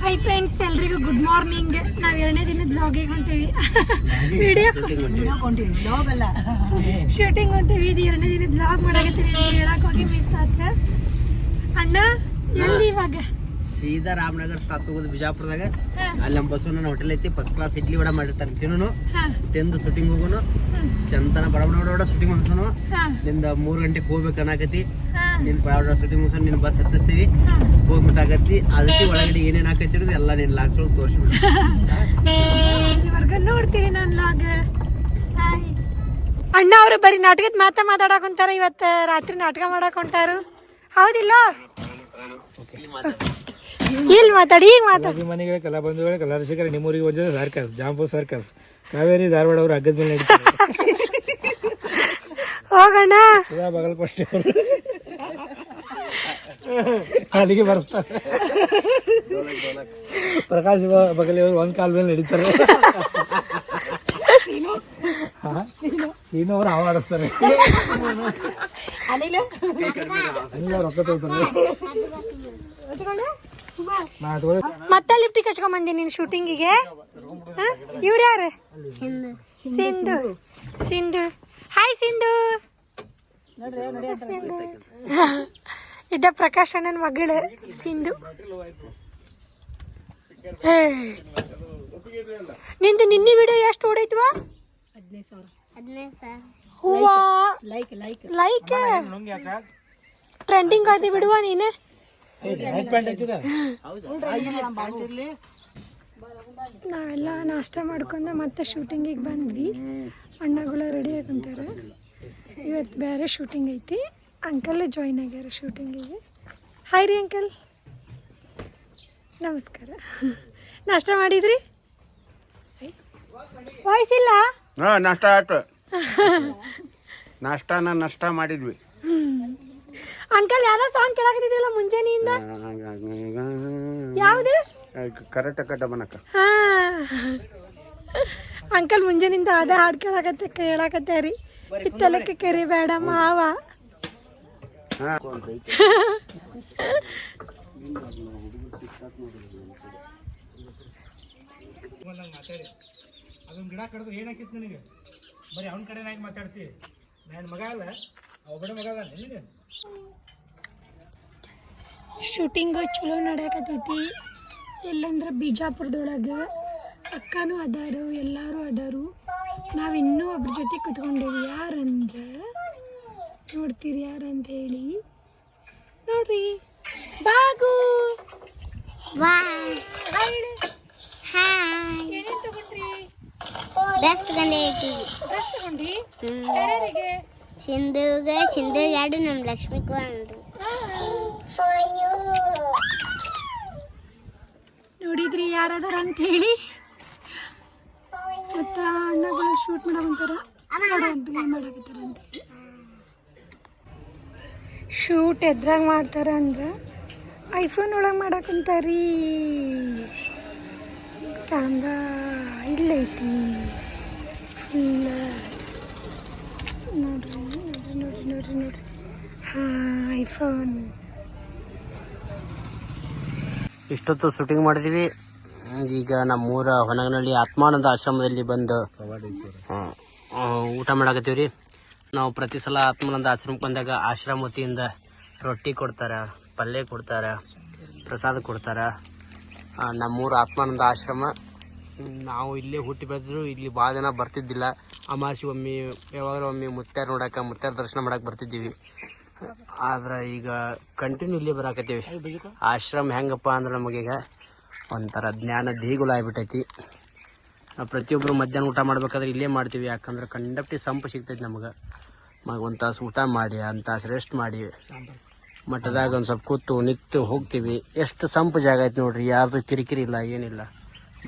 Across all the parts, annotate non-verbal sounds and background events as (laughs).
Hi friends ಎಲ್ರಿಗೂ good morning ನಾವ್ ಎರಡನೇ ದಿನದ ಬ್ಲಾಗಿಗೆ ಹೊಂಟೀವಿ. Video shooting ಹೊಂಟೀವಿ. ಇದು ಎರಡನೇ ದಿನದ ಬ್ಲಾಗ್ ಮಾಡಕತ್ತೀನಿ ಅಂತ ಹೇಳಕ್ ಹೋಗಿ ಮಿಸ್ ಆತ ಅಣ್ಣ ಎಲ್ಲಿ ಇವಾಗ? ಸೀದಾ ರಾಮನಗರ ಸ್ಟಾಪ್ ತಗೋದು ಬಿಜಾಪುರದಾಗ. ಅಲ್ಲಿ ನಮ್ಮ ಬಸ್ಸು ಹೋಟೆಲ್ ಐತಿ ಫಸ್ಟ್ ಕ್ಲಾಸ್ ಇಡ್ಲಿ ವಡ ಮಾಡಿರ್ತಾರೆ ತಿನ್ನೋನು. ಹಾ, ತಿಂದು ಶೂಟಿಂಗ್ ಹೋಗೋನು. ಚಂತನ ಬಡ ಬಡ ಬಡ ಶೂಟಿಂಗ್ ಮುಗಿಸೋನು ಹಾ, ನಿಂದ ಮೂರ್ ಗಂಟೆಗೆ ಹೋಗ್ಬೇಕು ಅನ್ನಕತಿ. ಹಾ, ನಿನ್ ಬಡ ಬಡ ಶೂಟಿಂಗ್ ಮುಗಿಸೋ ನಿನ್ ಬಸ್ ಹತ್ತಿಸ್ತೀವಿ ಹೋಗ್ಬಿಟ್ಟು ಆಗತ್ತಿ ಅದಕ್ಕೆ ಒಳಗಡೆ ಏನೇನ್ ಹಾಕತ್ತಿರೋದು ಎಲ್ಲ ನಿನ್ ಇಲ್ಲಿವರ್ಗ ನೋಡ್ತೀರಿ ನಾನು ಲಾಗ್ ಹಾಯ್. ಅಣ್ಣ ಅವರು ಬರೀ ನಾಟಕದ ಮಾತಾ ಮಾತಾಡಕ್ ಹೊಂಟಾರ ಇವತ್ತು ರಾತ್ರಿ ನಾಟಕ ಮಾಡಕ್ ಹೊಂಟಾರು ಹೌದಿಲ್ಲ ಇಲ್ಲಿ ಮಾತಾಡಿ ಈಗ ಮಾತಾಡಿ. ಅಭಿಮಾನಿಗಳ ಕಲಾ ಬಂಧುಗಳ ಕಲಾ ರಸಿಕರ ನಿಮ್ಮೂರಿಗೆ ಬಂದಿದೆ circus jump circus. Kaveri Dharwad ಅವರು ಹಗ್ಗದ ಮೇಲೆ ನಡೀತಾರೆ. ಹೋಗೋಣ. ಸದಾ ಬಾಗಲಕೋಟೆ ಅವರು. ಅಲ್ಲಿಗೆ ಬರ್ತಾರೆ. ಪ್ರಕಾಶ್ ಬಗಲಿ ಅವರು ಒಂದ್ ಕಾಲ್ ಮೇಲೆ ನಡೀತಾರೆ. ಹಾ? ಸೀನು ಅವರು ಆವಾಡಿಸ್ತಾರೆ ಅನಿಲ. ರೊಕ್ಕ ತಗೋತಾರೆ. ಮತ್ತೆ ಲಿಫ್ಟಿಗೆ ಹಚ್ಕೊಂಡ್ ಬಂದಿ ನೀನ್ ಶೂಟಿಂಗಿಗೆ ಇವ್ರು ಯಾರು? ಸಿಂಧು. ಸಿಂಧು. ಹಾಯ್ ಸಿಂಧು. ಸಿಂಧು. ಇದ್ದ ಪ್ರಕಾಶ್ ಅಣ್ಣನ ಮಗಳು ಸಿಂಧು. ನಿಂದು ನಿನ್ನೆ ವಿಡಿಯೋ ಎಷ್ಟು ಓಡೈತ್ವಾ? ಹೂವ. ಲೈಕ್ ಲೈಕ್ ಟ್ರೆಂಡಿಂಗ್ ಆದಿ ಬಿಡುವ ನೀನು? ನಾವೆಲ್ಲ ನಾಷ್ಟ ಮಾಡ್ಕೊಂಡು ಮತ್ತೆ ಶೂಟಿಂಗಿಗೆ ಬಂದ್ವಿ. ಅಣ್ಣಗಳು ರೆಡಿ ಆಗಂತಾರೆ. ಇವತ್ತು ಬೇರೆ ಶೂಟಿಂಗ್ ಐತಿ. ಅಂಕಲ್ ಜಾಯ್ನ್ ಆಗ್ಯಾರ ಶೂಟಿಂಗಿಗೆ ಹಾಯ್ ರೀ ಅಂಕಲ್. ನಮಸ್ಕಾರ. ನಾಷ್ಟ ಮಾಡಿದ್ರಿ? ವಾಯ್ಸ್ ಇಲ್ಲ? ಹಾ ನಾಷ್ಟ ಆಯ್ತು. ನಾನು ನಷ್ಟ ಮಾಡಿದ್ವಿ. ಅಂಕಲ್ ಯಾವ ಸಾಂಗ್ ಕೇಳಾಕತ್ತಿದ್ರಲ್ಲ ಮುಂಜಾನೆಯಿಂದ? ಯಾವ್ದು? ಕರೆಕ್ಟ್ ಕಟ್ಟ ಬನಕ ಹಾ. ಅಂಕಲ್ ಮುಂಜಾನಿಂದ ಅದೇ ಹಾಡು ಕೇಳಾಕತ್ತೆ ರೀ. ಇತ್ತಲಕ್ಕೆ ಕೆರಿ ಬೇಡ ಮಾವ. ಅದೊಂದು ಗಿಡ ಕಡಿದ್ರೆ ಏನಾಕಿತ್ತು ನನಗೆ? ಬರೀ ಅವನ ಕಡೆ ಯಾಕೆ ಮಾತಾಡ್ತಿ. ನನ್ನ ಮಗ ಅಲ್ಲ. ಶೂಟಿಂಗು ಚಲೋ ನಡೆಯಕತ್ತೈತಿ ಎಲ್ಲಂದ್ರೆ ಬಿಜಾಪುರದೊಳಗೆ ಅಕ್ಕನೂ ಅದಾರು ಎಲ್ಲರೂ ಅದಾರು. ನಾವು ಇನ್ನೂ ಒಬ್ರ ಜೊತೆ ಕುತ್ಕೊಂಡೇವಿ. ಯಾರಂದ್ರೆ? ನೋಡ್ತೀರಿ ಯಾರಂತ ಹೇಳಿ. ನೋಡ್ರಿ. ಬಾಗು. ಏನೇನ್ ತಗೊಂಡ್ರಿ? ಡ್ರೆಸ್ ಡ್ರೆಸ್ ತಗೊಂಡಿ ಯಾರ್ಯಾರಿಗೆ? ಸಿಂಧುಗ ಸಿಂಧು ಎರಡು ನಮ್ಮ ಲಕ್ಷ್ಮಿಗೂ ಅಂದು ನೋಡಿದ್ರಿ ಯಾರಾದಾರ ಅಂತ ಹೇಳಿ ಮತ್ತ ಅಣ್ಣಗಳು ಶೂಟ್ ಮಾಡಕಂತಾರ ಮಾಡಕತ್ತಾರ ಅಂತ ಶೂಟ್ ಎದ್ರಾಗ ಮಾಡ್ತಾರ ಅಂದ್ರೆ ಐಫೋನ್ ಒಳಗೆ ಮಾಡಕಂತಾರೀ. ಕ್ಯಾಮ್ರಾ ಇಲ್ಲೈತಿ. ಫುಲ್ ನೋಡ್ರಿ. ನೋಡ್ರಿ ನೋಡ್ರಿ. ಐಫೋನ್ ಇಷ್ಟೊತ್ತು ಶೂಟಿಂಗ್ ಮಾಡಿದೀವಿ. ಈಗ ನಮ್ಮೂರ ಹೊನಗನಹಳ್ಳಿ ಆತ್ಮಾನಂದ ಆಶ್ರಮದಲ್ಲಿ ಬಂದು ಊಟ ಮಾಡಾಕತ್ತೀವಿ ರೀ ನಾವು ಪ್ರತಿ ಸಲ ಆತ್ಮಾನಂದ ಆಶ್ರಮಕ್ಕೆ ಬಂದಾಗ ಆಶ್ರಮ ವತಿಯಿಂದ ರೊಟ್ಟಿ ಕೊಡ್ತಾರೆ, ಪಲ್ಯ ಕೊಡ್ತಾರೆ, ಪ್ರಸಾದ ಕೊಡ್ತಾರೆ. ನಮ್ಮೂರ ಆತ್ಮಾನಂದ ಆಶ್ರಮ. ನಾವು ಇಲ್ಲೇ ಹುಟ್ಟಿ ಬೆಳೆದ್ರು ಇಲ್ಲಿ ಭಾಳ ಜನ ಬರ್ತಿದ್ದಿಲ್ಲ. ಅಮಾಸಿ ಒಮ್ಮೆ, ಯಾವಾಗಲೂ ಒಮ್ಮೆ ಮುತ್ತಾರ ನೋಡಕ್ಕೆ ಮುತ್ತಾರ ದರ್ಶನ ಮಾಡಕ್ಕೆ ಬರ್ತಿದ್ದೀವಿ. ಆದ್ರೆ ಈಗ ಕಂಟಿನ್ಯೂ ಇಲ್ಲಿ ಬರಾಕತ್ತೀವಿ. ಆಶ್ರಮ ಹೆಂಗಪ್ಪ ಅಂದ್ರೆ ನಮಗೀಗ ಒಂಥರ ಜ್ಞಾನ ದೇಗುಲ ಆಗ್ಬಿಟ್ಟೈತಿ. ಪ್ರತಿಯೊಬ್ಬರು ಮಧ್ಯಾಹ್ನ ಊಟ ಮಾಡ್ಬೇಕಾದ್ರೆ ಇಲ್ಲೇ ಮಾಡ್ತೀವಿ. ಯಾಕಂದ್ರೆ ಕಂಡಪ್ಟಿ ಸಂಪು ಸಿಗ್ತೈತಿ ನಮಗೆ. ಮಗ ಒಂದು ತಾಸು ಊಟ ಮಾಡಿ, ಒಂದು ತಾಸು ರೆಸ್ಟ್ ಮಾಡಿ. ಮಠದಾಗ ಒಂದು ಸ್ವಲ್ಪ ಕೂತು ನಿತ್ತು ಹೋಗ್ತೀವಿ. ಎಷ್ಟು ಸಂಪು ಜಾಗ ಐತಿ ನೋಡ್ರಿ. ಯಾರ್ದು ಕಿರಿಕಿರಿ ಇಲ್ಲ, ಏನಿಲ್ಲ.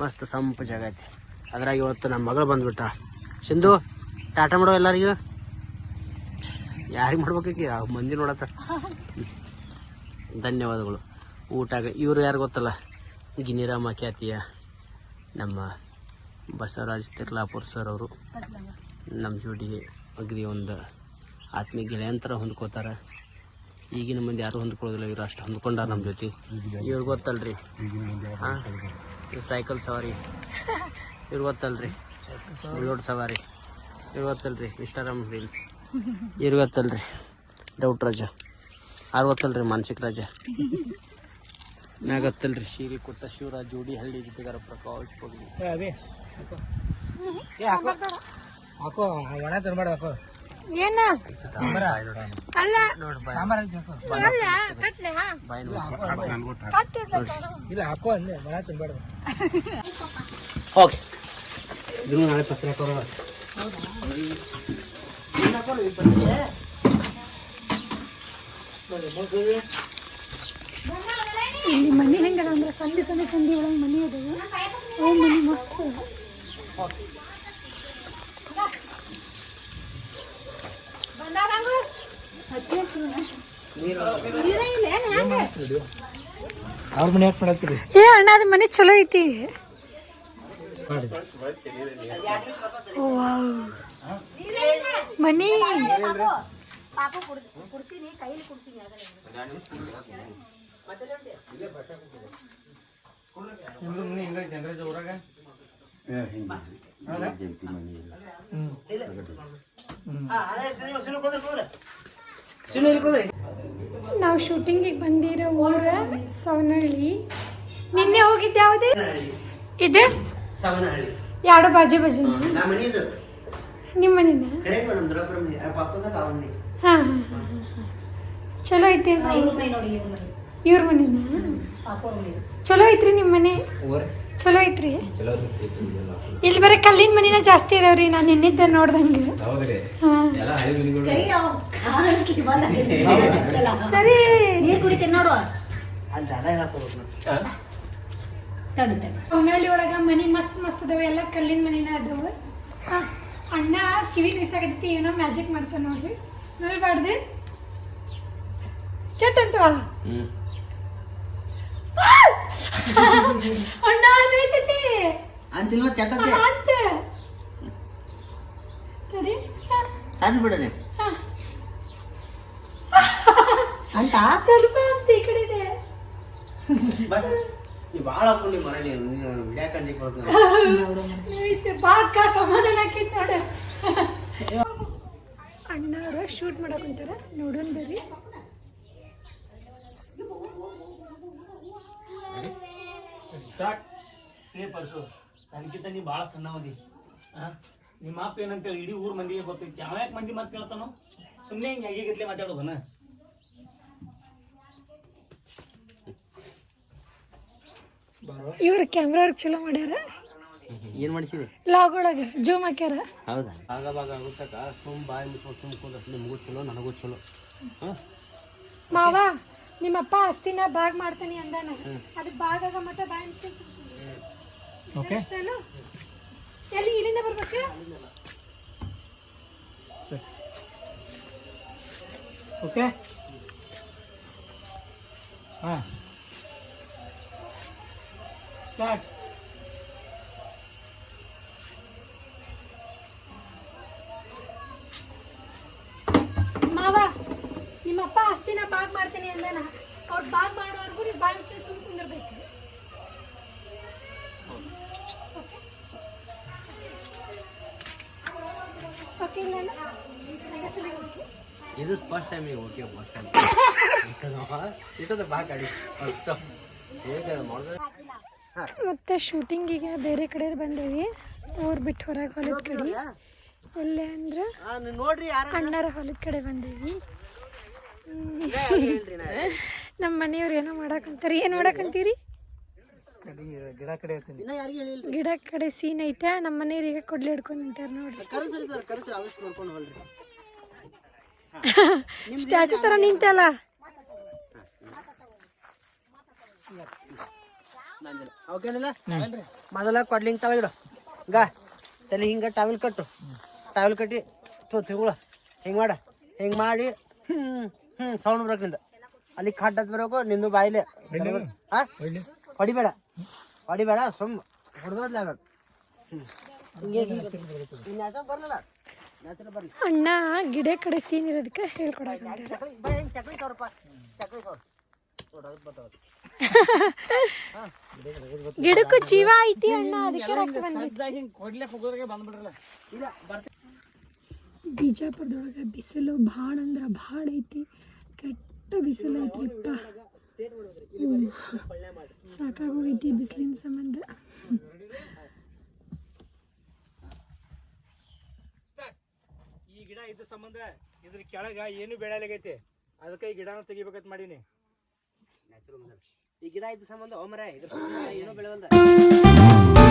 ಮಸ್ತ್ ಸಂಪು ಜಾಗ ಐತಿ. ಅದ್ರಾಗ ಇವತ್ತು ನಮ್ಮ ಮಗಳು ಬಂದ್ಬಿಟ್ಟ. ಸಿಂಧು ಟಾಟಾ ಮಾಡೋ ಎಲ್ಲರಿಗೂ? ಯಾರಿಗೆ ಮಾಡ್ಬೇಕೀಗ ಮಂದಿ ನೋಡತ್ತ? ಧನ್ಯವಾದಗಳು. ಊಟ ಇವ್ರು ಯಾರು ಗೊತ್ತಲ್ಲ? ಗಿನಿರಾಮ ಖ್ಯಾತಿಯ ನಮ್ಮ ಬಸವರಾಜ್ ತಿರ್ಲಾಪುರ್ ಸರ್ ಅವರು. ನಮ್ಮ ಜೋಡಿ ಅಗದಿ ಒಂದು ಆತ್ಮೀಯ ಗೆಳೆಯಂತರ ಹೊಂದ್ಕೋತಾರೆ. ಈಗಿನ ಮಂದಿ ಯಾರು ಹೊಂದ್ಕೊಳ್ಳೋದಿಲ್ಲ ಇವ್ರು ಅಷ್ಟು ಹೊಂದ್ಕೊಂಡಾರ ನಮ್ಮ ಜೊತೆ. ಇವ್ರು ಗೊತ್ತಲ್ರಿ? ಹಾಂ ಇವ್ರು ಸೈಕಲ್ ಸವಾರಿ. ಇವ್ರು ಗೊತ್ತಲ್ರಿ? ಬುಲ್ಲೋಡ್ ಸವಾರಿ. ಇವ್ರು ಗೊತ್ತಲ್ರಿ ಇನ್ಸ್ಟಾಗ್ರಾಮ್ ರೀಲ್ಸ್ ಇರುವತ್ತಲ್ರಿ ಡೌಟ್ ರಾಜ. ಅರವತ್ತಲ್ರಿ ಮಾನಸಿಕ ರಾಜ. ನಾಗತ್ತಲ್ರಿ ಶಿರಿ ಕೊಟ್ಟ ಶಿವರಾಜ್ ಜೋಡಿ ಹಳ್ಳಿ ಜೊತೆಗಾರ ಪ್ರಕಾಶ್ ಹಾಕೋ. ಒಣ ತಿನ್ಬೇಡ ಹಾಕೋ. ಏನ? ಇಲ್ಲ ಹಾಕೋ ಒಣ ತಿನ್ಬೇಡ. ಓಕೆ. ಇದನ್ನು ನಾಳೆ ಪತ್ರ ಹಾಕೋರ ಇಲ್ಲಿ ಮನೆ ಹೆಂಗದ ಅಂದ್ರೆ ಸಂಧಿ ಸಂಧಿ ಸಂಧಿ ಒಳಗೆ ಮನೆ ಅದಾವ ಅವು ಮನೆ ಮಸ್ತ್ ಅದ. ಅವ್ರ ಮನೆ ಯಾಕೆ ಮಾಡತ್ತೀರಿ ಏ ಅಣ್ಣ ಅದು ಮನೆ ಚಲೋ ಐತಿ. ಮನಿ ನಾವ್ ಶೂಟಿಂಗ್ ನಾವು ಶೂಟಿಂಗಿಗೆ ಬಂದಿರೋ ಊರ ಸವನಹಳ್ಳಿ ನಿನ್ನೆ ಹೋಗಿದ್ದೆ ಯಾವುದೇ? ಇದೆ? ಸವನಹಳ್ಳಿ. ಎರಡು ಬಾಜು ಬಾಜು ನಾ ಮನಿದು. ನಿಮ್ಮ ಮನೆನ ಕರೆ ನಮ್ಮ ದೊಡ್ಡಪ್ಪರ ಮನೆ? ಪಕ್ಕದ ಅವ್ರ ಮನೆ ಹಾ ಹಾ. ಚಲೋ ಐತಿ ಇವ್ರ ಮನೆನ? ಚಲೋ ಐತ್ರಿ ನಿಮ್ಮ ಮನೆ? ಚಲೋ ಐತ್ರಿ? ಇಲ್ಲಿ ಬರ ಕಲ್ಲಿನ ಮನಿನ ಜಾಸ್ತಿ ಇದಾವ್ರಿ ನಾನು ನಿನ್ನಿದ್ದೆ ನೋಡ್ದಂಗೆ. ಸರಿ. ನೀರ್ ಕುಡಿತೀನಿ ನೋಡು. ಅಲ್ಲಿ ಜಾಗ ಹೇಳಕ್ಕೋಬೇಕು ತಡಿ ಹೊನ್ನಾಳಿ ಹೊನ್ನಳ್ಳಿ ಒಳಗ ಮನಿ ಮಸ್ತ್ ಮಸ್ತ್ ಅದಾವೆ ಎಲ್ಲ ಕಲ್ಲಿನ ಮನಿನ ಅದಾವ. ಅಣ್ಣ ಕಿವಿ ನಿಸಾಕತ್ತಿ ಏನೋ ಮ್ಯಾಜಿಕ್ ಮಾಡ್ತಾನ ನೋಡ್ರಿ. ನೋಡ್ಬಾರ್ದು ಚಟ್ ಅಂತ ಹ್ಞೂ (laughs) ಅಣ್ಣ ಅನ್ನೈತೈತಿ ಅಂತಿಲ್ವ ಚಟ್ ಅಂತ? ತಡಿ. ಆ, ಸಣ್ಣ ಬಿಡನೆ. ಅಂತ? ಸ್ವಲ್ಪ ಅಂತ ಈ ಕಡೆ ಇದೆ ನೀ ಭಾಳ ಮರ ನೀನು ನೀನು ಸಮಾಧಾನ ಆಕೈತಿ ನೋಡ. ಅಣ್ಣವ್ರ ಶೂಟ್ ಮಾಡಕ್ ಅಂತಾರ ನೋಡೋಣ ಬರ್ರಿ ಸ್ಟಾರ್ಟ್ ಏ ಪರ್ಸು ನನಗಿಂತ ನೀ ಭಾಳ ಸಣ್ಣವದಿ. ಆ ನಿಮ್ಮ ಅಪ್ಪ ಏನಂತೇಳಿ ಇಡೀ ಊರ್ ಮಂದಿಗೆ ಗೊತ್ತೈತಿ. ಯಾವ ಯಾಕೆ ಮಂದಿ ಮಾತು ಕೇಳ್ತಾನೋ? ಸುಮ್ಮನೆ ಹಿಂಗೆ ಹೇಗಿಗತ್ಲೆ ಮಾತಾಡೋದನ? ಇವ್ರ ಕ್ಯಾಮ್ರಾ ಚಲೋ ಮಾಡ್ಯಾರ. ಏನು ಮಾಡಿಸಿದೆ? ಲಾಗ್ ಒಳಗ ಜೂಮ್ ಹಾಕ್ಯಾರ. ಹೌದಾ? ಭಾಗ ಭಾಗ ಆಗುತ್ತಕ್ಕ. ಸುಮ್ ಬಾಯಿ ಮುಚ್ಕೊಂಡು ಸುಮ್ ಕೂದ ನಿಮಗೂ ಚಲೋ ನನಗೂ ಚಲೋ. ಹಾಂ? ಮಾವ ನಿಮ್ಮಪ್ಪ ಆಸ್ತಿನ ಬಾಗ್ ಮಾಡ್ತಾನೆ ಅಂದಾನ. ಅದು ಬಾಗಾಗ ಆಗ ಮತ್ತೆ ಬಾಯಿ ಓಕೆ ಅಷ್ಟೇನು ಎಲ್ಲಿ ಇಲ್ಲಿಂದ ಬರ್ಬೇಕು? ಓಕೆ ಹಾಂ. ಸ್ಟಾರ್ಟ್ ಮಾವ ನಿಮ್ಮಪ್ಪ ಆಸ್ತಿನ ಬಾಗ್ ಮಾಡ್ತೀನಿ ಅಂದಾನ. ಅವ್ರು ಬಾಗ್ ಮಾಡೋವರೆಗೂ ನೀವು ಬಾಯಿ ಮುಚ್ಚಿ ಸುಮ್ ಕುಂದಿರ್ಬೇಕು. ಓಕೆ. ಇದು first time okay first time ಇಟ್ಟದ ಬಾಕಡಿ ಗಾಡಿ ಹೇಗೆ ಮಾಡಿದ್ರೆ ಮತ್ತೆ ಶೂಟಿಂಗಿಗೆ ಬೇರೆ ಕಡೆ ಬಂದೇವಿ. ಊರ್ ಬಿಟ್ಟು ಹೊರಗೆ ಹೊಲದ ಕಡೆ ಎಲ್ಲೇ ಅಂದ್ರೆ ಅಣ್ಣರ ಹೊಲದ ಕಡೆ ಬಂದೇವಿ ನಮ್ಮ ಮನೆಯವ್ರು ಏನೋ ಮಾಡಾಕಂತಾರೆ. ಏನು ಮಾಡಕ್ಕಂತೀರಿ ಗಿಡ ಕಡೆ ಸೀನ್ ಐತೆ. ನಮ್ಮ ಮನೆಯವ್ರು ಈಗ ಕೊಡ್ಲಿ ಹಿಡ್ಕೊಂಡು ನಿಂತಾರ ನೋಡ್ರಿ. ಸ್ಟ್ಯಾಚು ತರ ನಿಂತಲ್ಲ ಓಕೆನಿಲ್ಲ ಮೊದಲ ಕೊಡ್ಲಿಂಗ್ ಇಡು ಗಾ ತಲೆ ಹಿಂಗೆ ಟಾವೆಲ್ ಕಟ್ಟು. ಟಾವೆಲ್ ಕಟ್ಟಿ ತೋ ತಿಗುಳ ಹಿಂಗೆ ಮಾಡ. ಹಿಂಗೆ ಮಾಡಿ ಹ್ಞೂ ಹ್ಞೂ ಸೌಂಡ್ ಬರೋಕ್ಕಿಂದ ಅಲ್ಲಿ ಖಡ್ಡದ ಬರೋಕು ನಿಂದು ಬಾಯಿಲೆ. ಹಾಂ ಹೊಡಿಬೇಡ. ಹೊಡಿಬೇಡ ಸುಮ್ಮ ಹಿಂಗೆ ಅಣ್ಣ ಗಿಡ ಕಡೆ ಸೀನ್ ಇರೋದಕ್ಕೆ ಹೇಳ್ಕೊಡಕಂತಾರೆ ಚಕ್ಲಿ ತೋರಪ್ಪ. (laughs) ಗಿಡಕ್ಕೂ ಜೀವ ಐತಿ ಅಣ್ಣ ಅದಕ್ಕೆ ರಕ್ತ ಬಿಜಾಪುರದೊಳಗೆ ಬಿಸಿಲು ಭಾಳ ಅಂದ್ರೆ ಭಾಳ ಐತಿ ಕೆಟ್ಟ ಬಿಸಿಲು ಐತ್ರಿಪ್ಪ. ಸಾಕಾಗೋಗೈತಿ ಬಿಸಿಲಿನ ಸಂಬಂಧ. ಈ ಗಿಡ ಇದ್ರ ಸಂಬಂಧ ಇದ್ರ ಕೆಳಗ ಏನು ಬೆಳೆಯಲಾಗೈತಿ? ಅದಕ್ಕೆ ಈ ಗಿಡನ ತೆಗಿಬೇಕಂತ ಮಾಡೀನಿ. ಈ ಗಿಡ ಇದ್ದ ಸಂಬಂಧ ಓಮರ ಇದ್ರ ಏನೋ ಬೆಳೆವಲ್ದ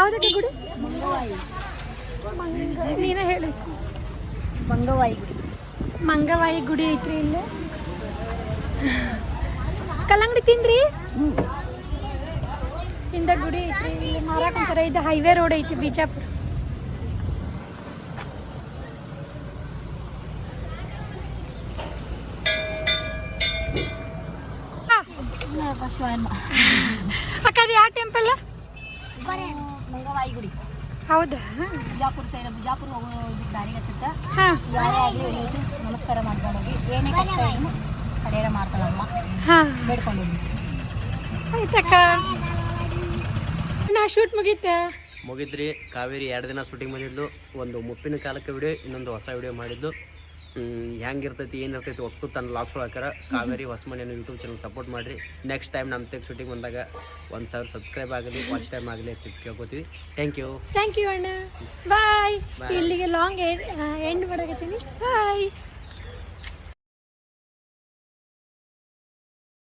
ಯಾವ್ದಕ್ಕೆ ಗುಡಿ? ನೀನೇ ಹೇಳಿ. ಮಂಗವಾಯಿ ಗುಡಿ. ಮಂಗವಾಯಿ ಗುಡಿ ಐತ್ರಿ ಇಲ್ಲಿ. ಕಲ್ಲಂಗಡಿ ತಿಂದ್ರಿ? ಹಿಂದ ಗುಡಿ ಐತ್ರಿ ಇಲ್ಲಿ. ಮಾರಾಕಂತಾರ ಇದು ಹೈವೇ ರೋಡ್ ಐತಿ ಬಿಜಾಪುರ. ಅಕ್ಕ ಅದು ಯಾವ ಟೆಂಪಲ್ ಮಂಗವಾಯಿ ಗುಡಿ ಹೌದಾ? ಬಿಜಾಪುರ ಸೈಡ್ ಬಿಜಾಪುರ ಹೋಗಿ ದಾರಿ ಹತ್ತಿತ್ತ ಹಾ. ಯಾರೇ ಆಗಲಿ ನಮಸ್ಕಾರ ಮಾಡ್ಕೊಂಡು ಹೋಗಿ ಏನೇ ಕಷ್ಟ ಏನು ಪರಿಹಾರ ಮಾಡ್ತಾಳಮ್ಮ ಹಾ. ಬೇಡ್ಕೊಂಡು ಹೋಗಿ. ಆಯ್ತಕ್ಕ. ನಾ ಶೂಟ್ ಮುಗೀತಾ? ಮುಗಿದ್ರಿ. ಕಾವೇರಿ ಎರಡು ದಿನ ಶೂಟಿಂಗ್ ಮಾಡಿದ್ಲು ಒಂದು ಮುಪ್ಪಿನ ಕಾಲಕ್ಕೆ ವಿಡಿಯೋ ಇನ್ನೊಂದು ಹೊಸ ವಿಡಿಯೋ ಮಾಡಿದ್ದು. ಹೆಂಗಿರ್ತೈತಿ ಏನಿರ್ತೈತಿ ಒಟ್ಟು ತನ್ನ ಲಾಕ್ಸ್ ಒಳಗಾರ ಕಾವೇರಿ ಹೊಸಮನೆಯನ್ನು ಯೂಟ್ಯೂಬ್ ಚಾನಲ್ ಸಪೋರ್ಟ್ ಮಾಡಿರಿ. ನೆಕ್ಸ್ಟ್ ಟೈಮ್ ನಮ್ಮ ತೆಗೆ ಶೂಟಿಂಗ್ ಬಂದಾಗ ಒಂದು ಸಾವಿರ ಸಬ್ಸ್ಕ್ರೈಬ್ ಆಗಲಿ ಫಸ್ಟ್ ಟೈಮ್ ಆಗಲಿ ಅಂತ ಕೇಳ್ಕೊತೀವಿ. ಥ್ಯಾಂಕ್ ಯು ಥ್ಯಾಂಕ್ ಯು ಅಣ್ಣ. ಬಾಯ್ ಇಲ್ಲಿಗೆ ಲಾಂಗ್ ಎಂಡ್ ಮಾಡಕತ್ತೀನಿ. ಬಾಯ್